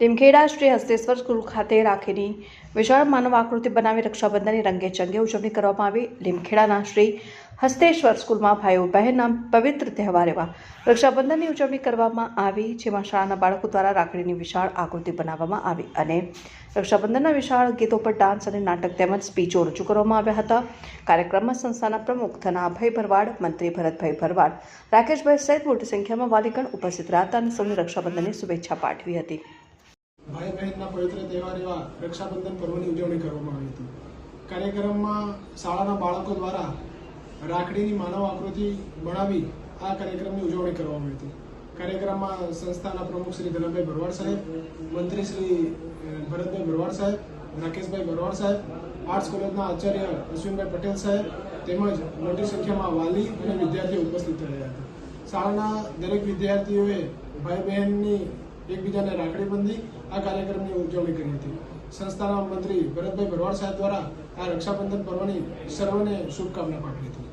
Limkheda Shri Hasteshwar school ખાતે રાખેલી વિશાળ માનવ આકૃતિ બનાવી રક્ષાબંધનની રંગે ચંગે ઉજવણી કરવામાં આવી. લીમખેડાના શ્રી હસ્તેશ્વર સ્કૂલમાં ભાઈઓ, બહેનના પવિત્ર તહેવાર એવા રક્ષાબંધનની ઉજવણી કરવામાં આવી, જેમાં શાળાના બાળકો દ્વારા રાખડીની વિશાળ આકૃતિ બનાવવામાં આવી અને રક્ષાબંધનના વિશાળ ગીતો પર ડાન્સ અને નાટક તેમજ સ્પીચો રજૂ કરવામાં આવ્યા હતા. કાર્યક્રમમાં સંસ્થાના પ્રમુખ ધનાભાઈ ભરવાડ, મંત્રી ભરતભાઈ ભરવાડ, રાકેશભાઈ સહિત મોટી સંખ્યામાં વાલીગણ ઉપસ્થિત રહ્યા હતા અને સૌને રક્ષાબંધનની શુભેચ્છા પાઠવી હતી. ભાઈ બહેનના પવિત્ર તહેવાર એવા રક્ષાબંધન પર્વની ઉજવણી કરવામાં આવી હતી. કાર્યક્રમમાં શાળાના બાળકો દ્વારા રાખડીની માનવ આકૃતિ બનાવી આ કાર્યક્રમની ઉજવણી કરવામાં આવી હતી. કાર્યક્રમમાં સંસ્થાના પ્રમુખ શ્રી ધનભાઈ ભરવાડ સાહેબ, મંત્રી શ્રી ભરતભાઈ ભરવાડ સાહેબ, રાકેશભાઈ ભરવાડ સાહેબ, આર્ટ્સ કોલેજના આચાર્ય અશ્વિનભાઈ પટેલ સાહેબ, તેમજ મોટી સંખ્યામાં વાલી અને વિદ્યાર્થીઓ ઉપસ્થિત રહ્યા હતા. શાળાના દરેક વિદ્યાર્થીઓએ ભાઈ બહેનની એકબીજાને રાખડી બંધી આ કાર્યક્રમની ઉજવણી કરી હતી. સંસ્થાના મંત્રી ભરતભાઈ ભરવાડ સાહેબ દ્વારા આ રક્ષાબંધન પર્વની સર્વને શુભકામના પાઠવી હતી.